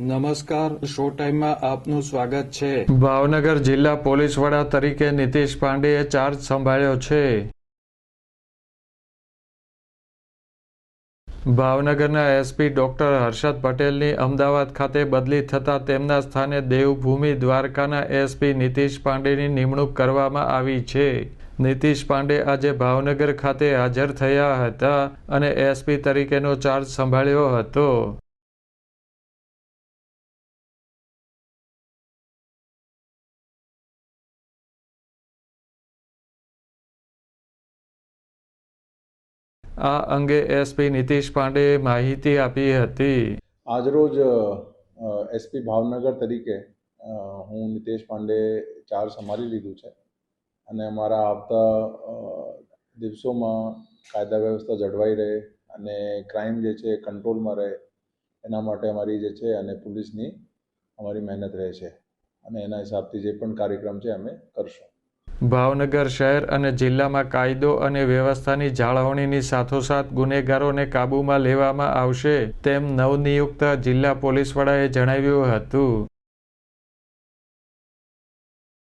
નમસ્કાર, શો ટાઈમમાં આપનું સ્વાગત છે. ભાવનગર જિલ્લા પોલીસ વડા તરીકે નીતિશ પાંડેએ ચાર્જ સંભાળ્યો છે. ભાવનગરના એસપી ડોક્ટર હર્ષદ પટેલની અમદાવાદ ખાતે બદલી થતાં તેમના સ્થાને દેવભૂમિ દ્વારકાના એસપી નીતિશ પાંડેની નિમણૂક કરવામાં આવી છે. નીતિશ પાંડે આજે ભાવનગર ખાતે હાજર થયા હતા અને એસપી તરીકેનો ચાર્જ સંભાળ્યો હતો. આ અંગે એસપી નીતિશ પાંડે માહિતી આપી હતી. આજરોજ એસપી ભાવનગર તરીકે હું નિતેશ પાંડે ચાર્જ સંભાળી લીધું છે. અને અમારા આવતા દિવસોમાં કાયદા વ્યવસ્થા જળવાઈ રહે અને ક્રાઇમ જે છે કંટ્રોલમાં રહે, એના માટે અમારી જે છે અને પોલીસની અમારી મહેનત રહે છે. અને એના હિસાબથી જે પણ કાર્યક્રમ છે અમે કરશું. ભાવનગર શહેર અને જિલ્લામાં કાયદો અને વ્યવસ્થાની જાળવણીની સાથોસાથ ગુનેગારોને કાબૂમાં લેવામાં આવશે તેમ નવનિયુક્ત જિલ્લા પોલીસ વડાએ જણાવ્યું હતું.